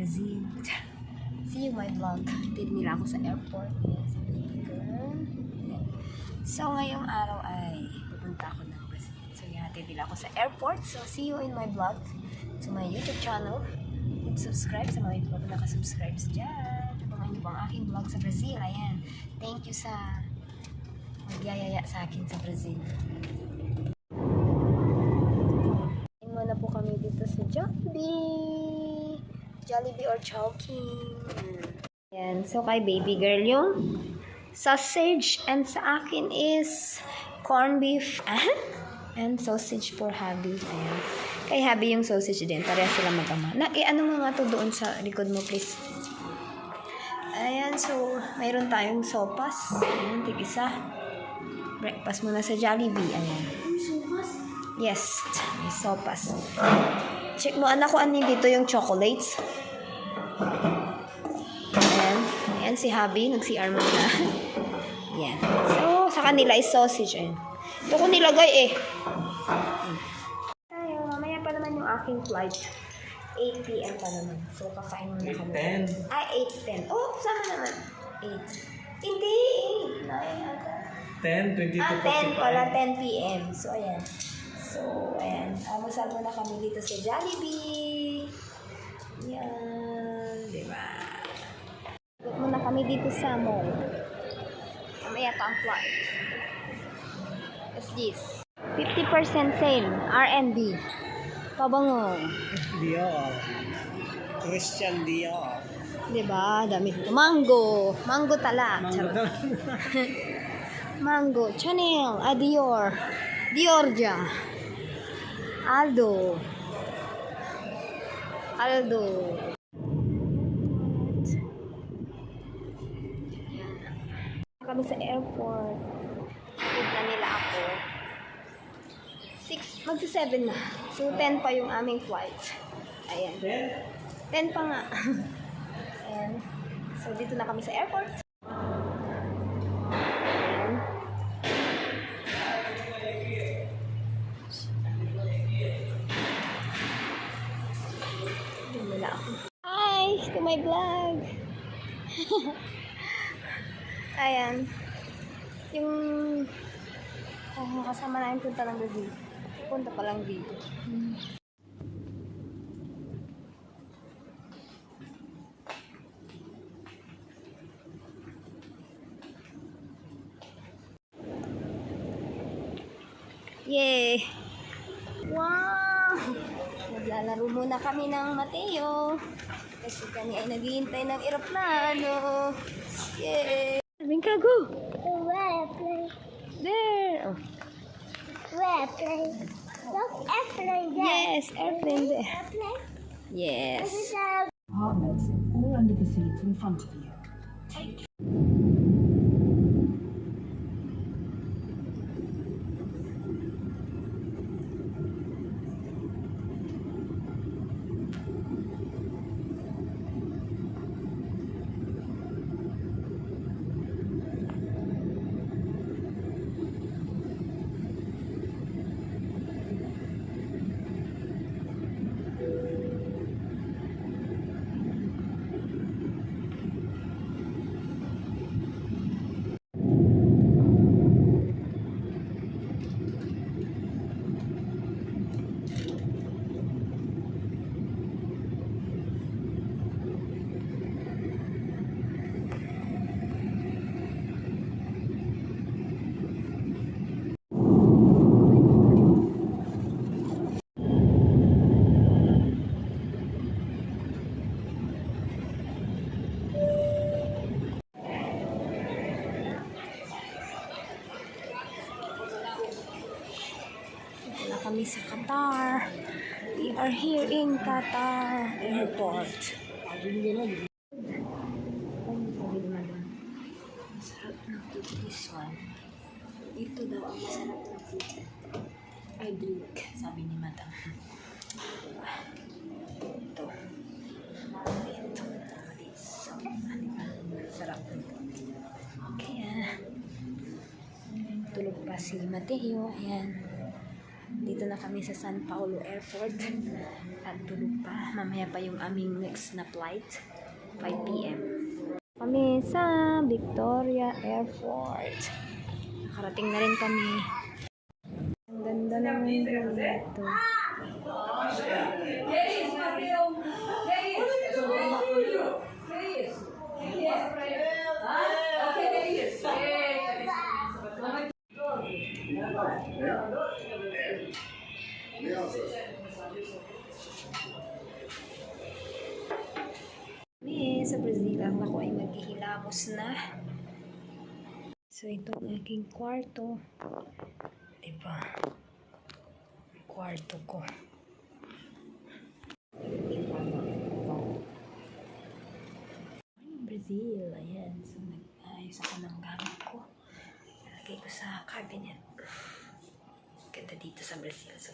Brazil. See you my vlog. Hatid nila ako sa airport. So, ngayong araw ay pupunta ako ng Brazil. So, hatid nila ako sa airport. So, see you in my vlog to my YouTube channel. And subscribe sa mga hindi pa nakasubscribe dyan. Abangan niyo ang aking vlog sa Brazil. Ayan. Thank you sa magyayaya sa akin sa Brazil. Kain muna po kami dito sa Jollibee. Jollibee or Chowking. Ayan. So, kay baby girl yung sausage. And sa akin is corned beef and sausage for hubby. Ayan. Kay hubby yung sausage din. Pareha sila magama. Na, eh, ano nga to doon sa likod mo, please? Ayan, so, mayroon tayong sopas. Ayan, tig-isa. Breakfast muna sa Jollibee. Ayan. Yes, may sopas. Check mo, anak ko, ano dito yung chocolates? Ayan. Ayan si Habi, nag-CR muna. Ayan. So, sa kanila is sausage. Ayan. Ito ko nilagay eh. Tayo, mamaya pa naman yung aking flight. 8 p.m. pa naman. So, kakain muna kami. 10. Ay, 8, 10. Oh, sama naman. 8. Hindi, 8. 9 ata. 10, 22, Ah, 10 pala, 10 p.m. So, ayan. So, ayan. Almusal muna kami dito sa Jollibee. Yan. Di ba? Ikot muna kami dito sa mall. Mamaya pa ang flight. What's this? 50% sale. R&B. Pabango. Dior. Christian Dior. Di ba? Dami dito. Mango. Mango tala. Charot. Mango, Chanel, ah, Dior, Diorja, Aldo, Aldo. Yan. Kami sa airport. Hatid na nila ako. 6, magsa 7 na. So, 10 pa yung aming flight. Ayan. 10 pa nga. Ayan. So, dito na kami sa airport. Vlog! Ayan. Yung oh, kasama namin punta ng Brazil. Punta pa lang dito. Yay! Wow! Naglalaro muna kami ng Mateo. Kasi kami ay naghihintay ng eroplano. Yay! Sabihin ka, go! Where play? There! Oh. Where play? Look, airplane there. Yes, airplane there. Airplane? Yes. This is a Partners all under the seats in front of you. Take kami sa Qatar. We are here in Qatar Airport. Masarap ng food this one. Ito daw ang masarap na food. I drink, sabi ni Madam. Ito. Ito. Ba? Sarap nito. Kaya, tulog pa si Mateo. Ayan. Dito nandito na kami sa San Paulo Airport. At tulog pa. Mamaya pa yung aming next na flight. 5 p.m. Kami sa Victoria Airport. Nakarating na rin kami. Ang ganda ng dito. Kami sa Brazil, ang ako ay maghihilamos na. So, ito ang aking kwarto. Diba? Kwarto ko. Brazil. Ayan. So, nag-ayos ako ng gamit ko. Nalagay ko sa cabinet. Ganda dito sa Brazil. So,